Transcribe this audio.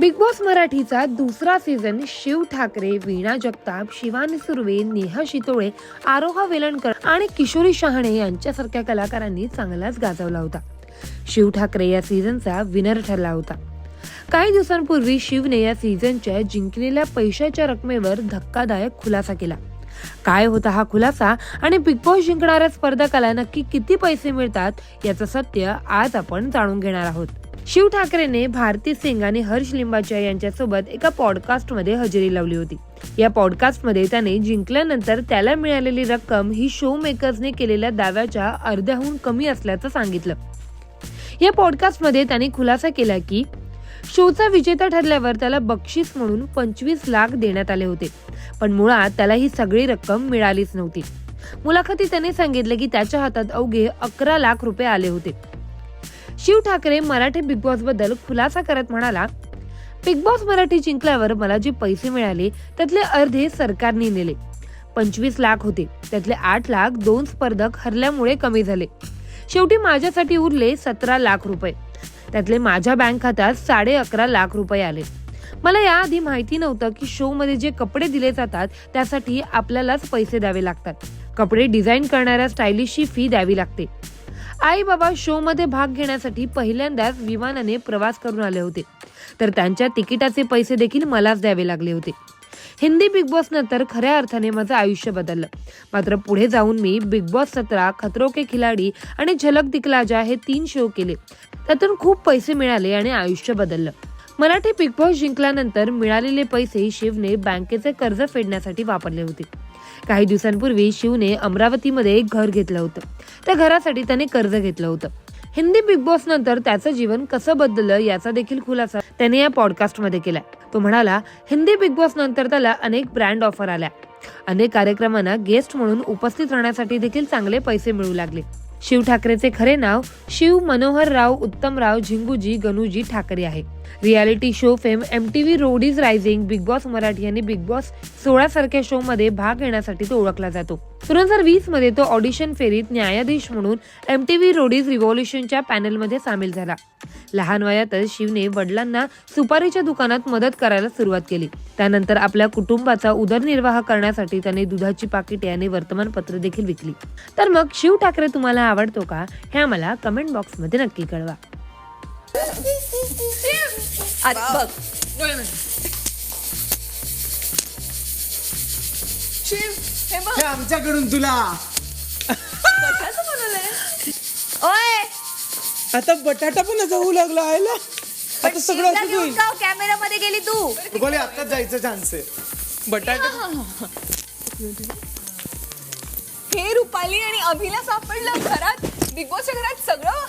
Big boss मराठीचा दुसरा season Shiv Thackeray Veena Jagtap Shivani Surve Neha Shitole Aroha Velankar आणि किशोरी शहाणे यांच्यासारख्या कलाकारांनी चांगलाच गाजवला होता. शिव ठाकरे या सीझनचा विनर ठरला होता. काही दिवसांपूर्वी शिवने या सीझनच्या जिंकलेल्या पैशाच्या रकमेवर धक्कादायक खुलासा केला. काय होता हा खुलासा आणि बिग बॉस जिंकणाऱ्या स्पर्धकाला नक्की किती पैसे मिळतात याचं सत्य आज आपण जाणून घेणार आहोत. शिव ठाकरेने भारती सिंग आणि हर्ष लिंबाच्या यांच्यासोबत एका पॉडकास्टमध्ये हजेरी लावली होती. या पॉडकास्टमध्ये त्याने जिंकल्यानंतर त्याला मिळालेली रक्कम ही शो मेकर्सने केलेल्या दाव्याच्या अर्ध्याहून कमी असल्याचं सांगितलं. या पॉडकास्टमध्ये त्याने खुलासा केला की शोचा विजेता ठरल्यावर त्याला बक्षीस म्हणून पंचवीस लाख देण्यात आले होते. पण मुळात त्याला ही सगळी रक्कम मिळालीच नव्हती. मुलाखतीत त्याने सांगितले की त्याच्या हातात अवघे अकरा लाख रुपये आले होते. शिव ठाकरे मराठी बिग बॉसबद्दल खुलासा करत म्हणाला बिग बॉस मराठी जिंकल्यावर मला जे पैसे मिळाले त्यातले अर्धे सरकारने नेले. पंचवीस लाख होते त्यातले आठ लाख दोन स्पर्धक हरल्यामुळे कमी झाले. शेवटी माझ्यासाठी उरले सतरा लाख रुपये. त्यातले माझ्या बँक खात्यात साडे अकरा लाख रुपये आले. मला याआधी माहिती नव्हतं की शो मध्ये जे कपडे दिले जातात त्यासाठी आपल्यालाच पैसे द्यावे लागतात. कपडे डिझाईन करणाऱ्या स्टायलिशची फी द्यावी लागते. आई बाबा शो मध्ये भाग घेण्यासाठी पहिल्यांदाच विमानाने प्रवास करून आले होते. तर त्यांच्या तिकिटाचे पैसे देखील मलाच द्यावे लागले होते. हिंदी बिग बॉस नंतर खऱ्या अर्थाने माझं आयुष्य बदललं. मात्र पुढे जाऊन मी बिग बॉस सतरा खतरो के खिलाडी आणि झलक दिखलाजा हे तीन शो केले. त्यातून खूप पैसे मिळाले आणि आयुष्य बदललं. मराठी बिग बॉस जिंकल्यानंतर मिळालेले पैसे शिवने बँकेचे कर्ज फेडण्यासाठी वापरले होते. काही दिवसांपूर्वी शिवने अमरावतीमध्ये एक घर घेतलं होतं. त्या घरासाठी त्याने कर्ज घेतलं होतं. हिंदी बिग बॉस नंतर त्याचं जीवन कसं बदललं याचा देखील खुलासा त्याने या पॉडकास्टमध्ये केला तो म्हणाला हिंदी बिग बॉस नंतर त्याला अनेक ब्रँड ऑफर आल्या. अनेक कार्यक्रमांना गेस्ट म्हणून उपस्थित राहण्यासाठी देखील चांगले पैसे मिळू लागले. शिव ठाकरेचे खरे नाव शिव मनोहर राव उत्तमराव झिंगूजी गणूजी ठाकरे आहे. Reality show fame M T V roadies rising big boss Marathi आणि बिग बॉस सोळा सारख्या शो मध्ये भाग घेण्यासाठी तो ओळखला जातो. दोन हजार वीसमध्ये तो ऑडिशन फेरीत न्यायाधीश म्हणून एम टी व्ही रोडीज रिव्हॉल्युशनच्या पॅनलमध्ये सामील झाला. लहान वयातच शिवने वडिलांना सुपारीच्या दुकानात मदत करायला सुरुवात केली. त्यानंतर आपल्या कुटुंबाचा उदरनिर्वाह करण्यासाठी त्याने दुधाची पाकिटे आणि वर्तमानपत्र देखील विकली. तर मग शिव ठाकरे तुम्हाला आवडतो का? हे आम्हाला कमेंट बॉक्समध्ये नक्की कळवा. आज बघ. शिव हे बघ. हे आमच्याकडून तुला. कशाचं बनवलंय? ओय. आता बटाटा पण जाऊ लागला आयला. आता सगळं असं होईल. कॅमेरा मध्ये गेली तू? रुपाली आत्ताच जायचं चान्स आहे. बटाटा हे रुपाली आणि अभिला सापडलं. घरात बिग बॉसच्या घरात सगळं